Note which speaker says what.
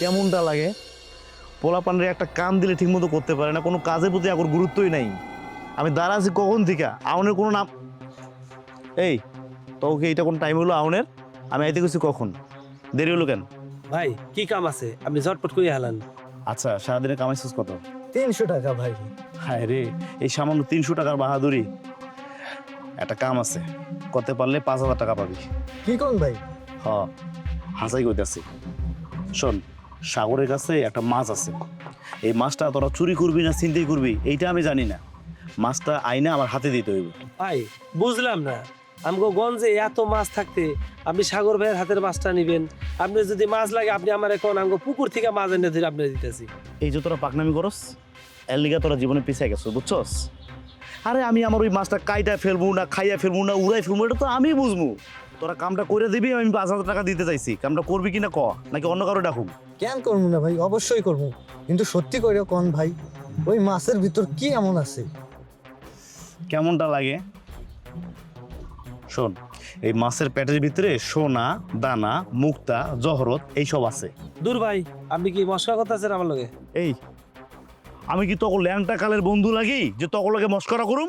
Speaker 1: কেমনটা লাগে? পোলা পোলাপানের একটা কাম দিলে ঠিকমতো করতে পারে না কোনো কাজের প্রতি এখন গুরুত্বই নাই। আমি দাঁড়া আছি কখন থেকে? আউনের কোনো নাম এই তোকে এইটা কোন টাইম হলো আউনের? আমি আইতে গেছি কখন? দেরি হলো কেন?
Speaker 2: ভাই কি কাম আছে? আপনি ঝটপট করে হালান।
Speaker 1: আচ্ছা সারাদিনে কামাইছিস কত?
Speaker 3: তিনশো টাকা ভাই।
Speaker 1: হায় রে এই সামান্য তিনশো টাকার বাহাদুরি। একটা কাম আছে করতে পারলে পাঁচ হাজার টাকা পাবি।
Speaker 3: কি কোন ভাই?
Speaker 1: হ হাসাই কইতাছি। শোন সাগরের কাছে একটা মাছ আছে। এই মাছটা তোরা চুরি করবি না চিন্তাই করবি এইটা আমি জানি না। মাছটা আইনা আমার হাতে দিতে হইব।
Speaker 2: ভাই বুঝলাম না। আমগো গঞ্জে এত মাছ থাকতে আপনি সাগর ভাইয়ের হাতের মাছটা নিবেন। আপনি যদি মাছ লাগে আপনি আমার এখন আমগো পুকুর থেকে মাছ এনে ধরে আপনি দিতেছি।
Speaker 1: এই যে তোরা পাকনামি করস এর লিগা তোরা জীবনে পিছিয়ে গেছো বুঝছস? আরে আমি আমার ওই মাছটা কাইটা ফেলব না খাইয়া ফেলব না উড়াই ফেলব এটা তো আমি বুঝব। তোরা কামটা করে দিবি আমি পাঁচ হাজার টাকা দিতে চাইছি। কামটা করবি কিনা ক? নাকি অন্য কারও ডাকুক?
Speaker 3: কেন করব না ভাই? অবশ্যই করব। কিন্তু সত্যি করে কন ভাই ওই মাছের ভিতর কি এমন আছে?
Speaker 1: কেমনটা লাগে? শোন এই মাছের পেটের ভিতরে সোনা দানা মুক্তা জহরত এইসব আছে।
Speaker 2: দূর ভাই আপনি কি মশলা কথা আছেন আমার লগে?
Speaker 1: এই আমি কি তখন ল্যাংটা কালের বন্ধু লাগি যে তখন লাগে মস্করা করুম?